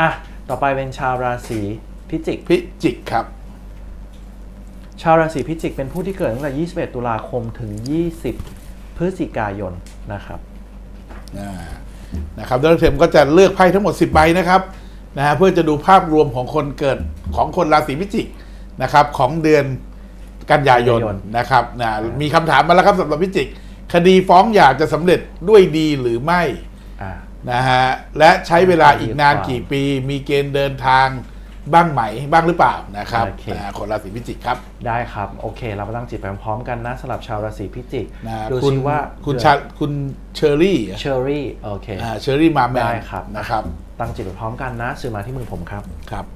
อะ ต่อไปเป็นชาวราศีพิจิก พิจิกครับ ชาวราศีพิจิกเป็นผู้ที่เกิดตั้งแต่ 21 ตุลาคมถึง 20 พฤศจิกายนนะครับอ่านะครับดรเทมก็จะเลือกไพ่ทั้งหมด 10 ใบนะครับนะฮะเพื่อจะดูภาพรวมของคนเกิดของคนราศีพิจิกนะครับของเดือนกันยายนกันยายน นะครับนะมีคำถามมาแล้วครับสำหรับพิจิก คดีฟ้องหย่าจะสำเร็จด้วยดีหรือไม่ อ่า นะฮะและใช้เวลาอีกนานกี่ปี มีเกณฑ์เดินทางบ้างไหมบ้างหรือเปล่านะครับ โอเคนะฮะคนราศีพิจิกครับได้ครับ โอเค เรามาตั้งจิตไปพร้อมๆกันนะสำหรับชาวราศีพิจิกนะฮะดูคุณซิว่าคุณชาคุณเชอรี่เชอรี่โอเค อ่าเชอรี่มาแมนได้ครับ นะครับตั้งจิตไปพร้อมกันนะสื่อมาที่มือผมครับ ครับ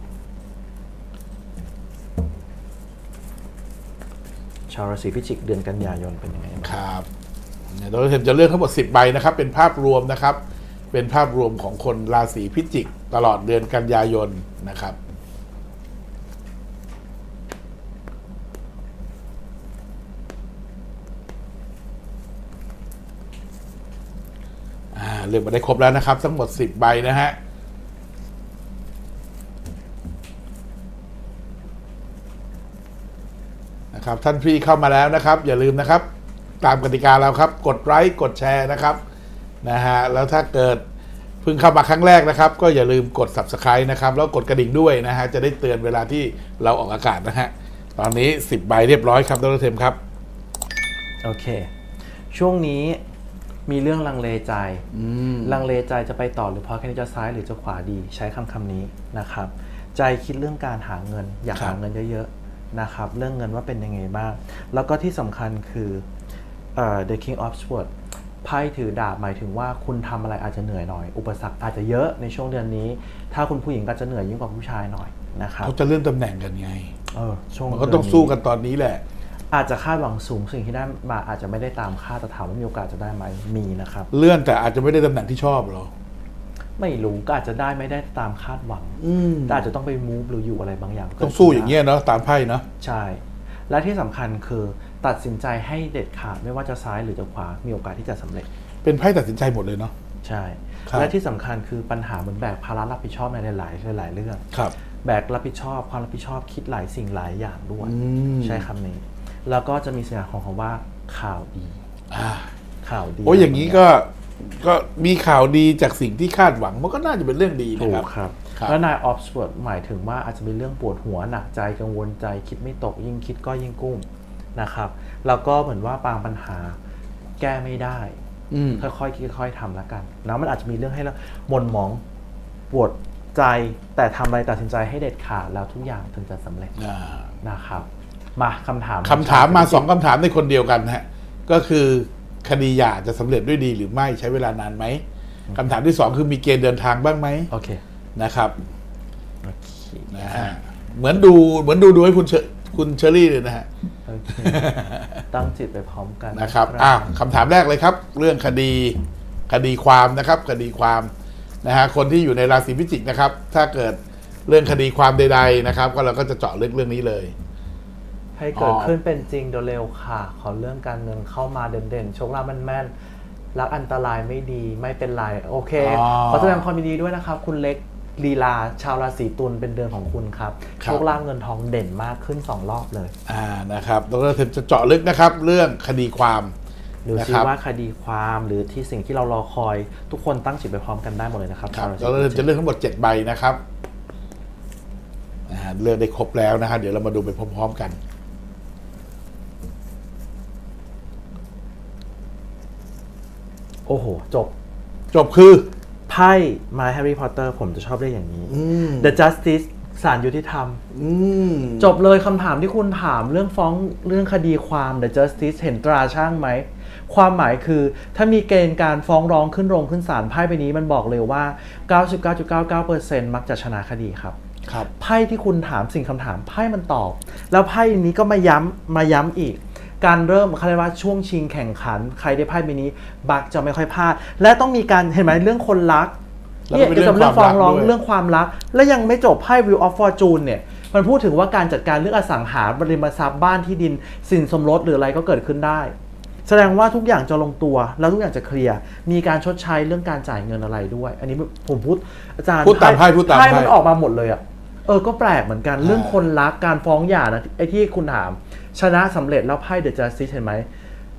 ชาวราศีพิจิกเดือนกันยายนเป็นยังไงบ้าง ครับเนี่ยเราจะเลือกทั้งหมด10ใบนะครับ เป็นภาพรวมนะครับ เป็นภาพรวมของคนราศีพิจิก ตลอดเดือนกันยายนนะครับอ่าเลือกมาได้ครบแล้วนะครับ ทั้งหมด 10 ใบนะฮะนะครับท่านพี่เข้ามาแล้วนะครับ อย่าลืมนะครับ ตามกติกาเราครับ กดไลค์กดแชร์นะครับ นะฮะแล้วถ้าเกิดเพิ่งเข้ามาครั้งแรกนะครับ ก็อย่าลืมกด subscribe นะครับ แล้วกดกระดิ่งด้วยนะฮะจะได้เตือนเวลาที่เราออกอากาศนะฮะตอนนี้ 10 ใบเรียบร้อยครับดรเทมครับ โอเค ช่วงนี้มีเรื่องลังเลใจ ลังเลใจจะไปต่อหรือพอแค่นี้จะซ้ายหรือจะขวาดี ใช้คำคำนี้นะครับ ใจคิดเรื่องการหาเงิน อยากครับ หาเงินเยอะๆนะครับ เรื่องเงินว่าเป็นยังไงบ้าง แล้วก็ที่สำคัญคือเอ่อ the king of swords ไพ่ถือดาบหมายถึงว่าคุณทำอะไรอาจจะเหนื่อยหน่อย อุปสรรคอาจจะเยอะในช่วงเดือนนี้ ถ้าคุณผู้หญิงก็จะเหนื่อยยิ่งกว่าผู้ชายหน่อยนะครับเขาจะเลื่อนตำแหน่งกันไงเออช่วงมันก็ต้องเดืสู้กันตอนนี้แหละ อาจจะคาดหวังสูงสิ่งที่ได้มาอาจจะไม่ได้ตามคาดแต่ถามว่ามีโอกาสจะได้ไหมมีนะครับ เลื่อนแต่อาจจะไม่ได้ตำแหน่งที่ชอบหรอไม่รู้ก็อาจจะได้ไม่ได้ตามคาดหวังอืมแต่อาจจะต้องไปมูฟหรืออยู่อะไรบางอย่าง ต้องสู้อย่างเงี้ยเนาะตามไพ่เนาะใช่ และที่สำคัญคือ ตัดสินใจให้เด็ดขาดไม่ว่าจะซ้ายหรือจะขวามีโอกาสที่จะสำเร็จ เป็นไพ่ตัดสินใจหมดเลยเนาะใช่ครับและที่สำคัญคือปัญหาเหมือนแบกภาระรับผิดชอบในหลายๆหลาย ๆ เรื่องครับแบกรับผิดชอบความรับผิดชอบคิดหลายสิ่งหลายอย่างด้วยอืมใช้คำนี้ แล้วก็จะมีสัญญาณของคำว่าข่าวดีอ่าข่าวดีโอ้ยอย่างนี้ก็ก็มีข่าวดีจากสิ่งที่คาดหวังมันก็น่าจะเป็นเรื่องดีนะถูคกรับครับครับแล้วนายออฟสเวิร์ดหมายถึงว่าอาจจะมีเรื่องปวดหัวหนักใจกังวลใจคิดไม่ตกยิ่งคิดก็ยิ่งกุ้ม นะครับ แล้วก็เหมือนว่าบางปัญหาแก้ไม่ได้อืมค่อยๆคิดค่อยๆทำแล้วกันนะมันอาจจะมีเรื่องให้เราหมนหมองปวดใจแต่ทำอะไรตัดสินใจให้เด็ดขาดแล้วทุกอย่างถึงจะสำเร็จอ่านะครับ มาคำถามคำถามมาสองคำถามในคนเดียวกันฮะก็คือคดีหย่าจะสำเร็จด้วยดีหรือไม่ใช้เวลานานไหมคำถามที่สองคือมีเกณฑ์เดินทางบ้างไหมโอเคนะครับโอเคนะฮะเหมือนดูเหมือนดูดูให้คุณเชอคุณเชอรี่เลยนะฮะโอเค ตั้งจิตไปพร้อมกันนะครับอ้าวคำถามแรกเลยครับ เรื่องคดีคดีความนะครับ คดีความนะฮะคนที่อยู่ในราศีพิจิกนะครับ ถ้าเกิดเรื่องคดีความใด ๆนะครับ ก็เราก็จะเจาะลึกเรื่องนี้เลย ให้เกิดขึ้นเป็นจริงโดยเร็วค่ะ ขอเรื่องการเงินเข้ามาเด่นๆโชคลาภแม่นๆรักอันตรายไม่ดีไม่เป็นไร โอเค อ๋อ ขอแสดงความยินดีด้วยนะครับ คุณเล็ก ลีลาชาวราศีตุลเป็นเดือนของคุณครับครับโชคลาภเงินทองเด่นมากขึ้น 2 รอบเลยอ่านะครับดรเทมจะเจาะลึกนะครับ เรื่องคดีความหรือนะซิครับว่าคดีความหรือที่สิ่งที่เรารอคอย ทุกคนตั้งจิตไปพร้อมกันได้หมดเลยนะครับครับชาวราศีดรเทมจะเลือกทั้งหมด 7 ใบนะครับนะฮะเลือกได้ครบแล้วนะฮะเดี๋ยวเรามาดูไปพร้อม ๆกัน โอ้โห จบ จบคือ ไพ่มาแฮร์รี่พอตเตอร์ผมจะชอบเรียกอย่างนี้อืม The Justice ศาลยุติธรรมอืมจบเลยคำถามที่คุณถามเรื่องฟ้องเรื่องคดีความ The Justice เห็นตราช่างไหม ความหมายคือ ถ้ามีเกณฑ์การฟ้องร้องขึ้นโรงขึ้นศาลไพ่ใบนี้มันบอกเลยว่า 99.99%มักจะชนะคดีครับครับไพ่ที่คุณถามสิ่งคำถามไพ่มันตอบ แล้วไพ่นี้ก็มาย้ำมาย้ำอีก การเริ่มเขาเรียกว่าช่วงชิงแข่งขัน ใครได้ไพ่ใบนี้ บักจะไม่ค่อยพลาด และต้องมีการเห็นไหมเรื่องคนรักแล้วก็เนี่ยเป็นเกี่ยวกับเรื่องเรื่ฟ้อองงความรักร้องด้วย เรื่องความรัก และยังไม่จบไพ่ View of Fortune เนี่ย มันพูดถึงว่าการจัดการเรื่องอสังหาริมทรัพย์บ้านที่ดิน สินสมรสหรืออะไรก็เกิดขึ้นได้ แสดงว่าทุกอย่างจะลงตัวแล้วทุกอย่างจะเคลียร์มีการชดใช้เรื่องการจ่ายเงินอะไรด้วย อันนี้ผมพูดอาจารย์พูดตามไพ่พูดตามไพ่มันออกมาหมดเลยอะเออก็แปลกเหมือนกันเรื่องคนรักการฟ้องหย่านะไอ้ที่คุณถาม ชนะสำเร็จแล้วไพ่เดอะจัสติสเห็นไหม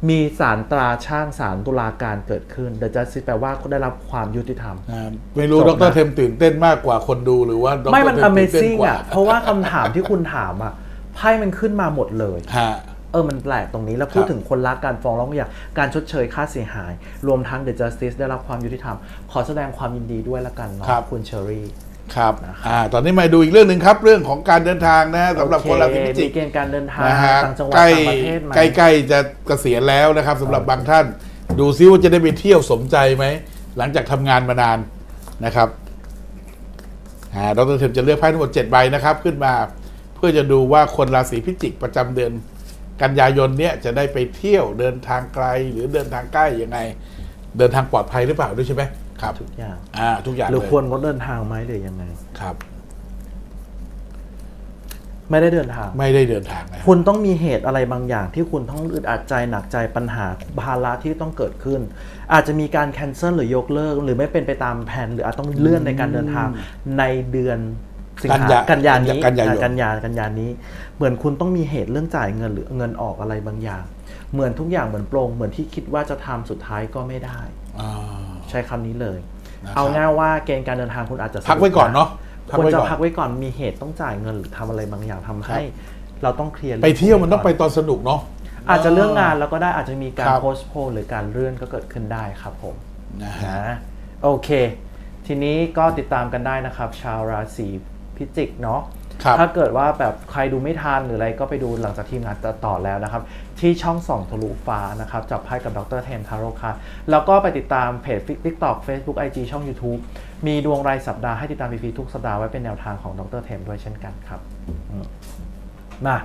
มีสารตราช่างสารตุลาการเกิดขึ้นเดอะจัสติสแปลว่าได้รับความยุติธรรมอ่าไม่รู้จดบนะรเทมตื่นเต้นมากกว่าคนดูหรือว่าดรไม่มันเทตื่เต้น Amazing กว่าอะเพราะว่าคำถามที่คุณถามอะไพ่มันขึ้นมาหมดเลยฮะเออ มันแปลกตรงนี้แล้วพูดครับถึงคนรักการฟ้องร้องหย่าการชดเชยค่าเสียหาย รวมทั้ง The Justice ได้รับความยุติธรรม ขอแสดงความยินดีด้วยละกันเนาะครับคุณเชอรี่ ครับนะครับอ่าตอนนี้มาดูอีกเรื่องหนึ่งครับเรื่องของการเดินทางนะสำหรับโอเคนราศีพิจิมีกเกณฑ์การเดินทางนะฮะต่างจังหวัดใกล้ต่างประเทศไหมใกล้ใกล้จะเกษียณแล้วนะครับสำหรับบางท่าน ดูซิว่าจะได้ไปเที่ยวสมใจไหม หลังจากทำงานมานานนะครับอ่าดรเทมจะเลือกไพ่ทั้งหมด7ใบนะครับ ขึ้นมาเพื่อจะดูว่าคนราศีพิจิกประจำเดือน กันยายนเนี้ยจะได้ไปเที่ยวเดินทางไกลหรือเดินทางใกล้ยังไง เดินทางปลอดภัยหรือเปล่าด้วยใช่ไหม ครับทุกอย่างอ่าทุกอย่างหรือเลยควรงดเดินทางไหมหรือยังไงครับ ไม่ได้เดินทาง ไม่ได้เดินทางนะครับคุณต้องมีเหตุอะไรบางอย่าง ที่คุณต้องอึดอัดใจหนักใจปัญหาภาระที่ต้องเกิดขึ้น อาจจะมีการแคนเซิลหรือยกเลิก หรือไม่เป็นไปตามแผนหรืออาจต้องเลื่อนในการเดินทางในเดือนสิงกันหายากันยานี้กันยายนกันยากันยานี้ เหมือนคุณต้องมีเหตุเรื่องจ่ายเงินหรือเงินออกอะไรบางอย่าง เหมือนทุกอย่างเหมือนโปรงเหมือนที่คิดว่าจะทำสุดท้ายก็ไม่ได้อ่า ใช้คำนี้เลย นะครับ เอาง่ายว่าเกณฑ์การเดินทางคุณอาจจะพักไว้ก่อนเนาะพักควรไว้จะก่อน พักไว้ก่อนมีเหตุต้องจ่ายเงินหรือทำอะไรบางอย่างทำให้เราต้องเคลียร์ไปเที่ยวมันต้องไปก่ตอนสนุกเนาะ อาจจะเรื่องงานแล้วก็ได้อาจจะมีการครับ โพสโพหรือการเลื่อนก็เกิดขึ้นได้ครับผม นะฮะ นะโอเค ทีนี้ก็ติดตามกันได้นะครับ ชาวราศีพิจิกเนาะครับ ถ้าเกิดว่าแบบใครดูไม่ทันหรืออะไรก็ไปดูหลังจากทีมงานต่อแล้วนะครับ ที่ช่องส่องทะลุฟ้านะครับ จับไพ่กับดรเทนทาโร่ค่ะ แล้วก็ไปติดตามเพจ TikTok Facebook IG ช่อง YouTube มีดวงรายสัปดาห์ให้ติดตามฟรีทุกสัปดาห์ไว้เป็นแนวทางของดรเทมด้วยเช่นกันครับมา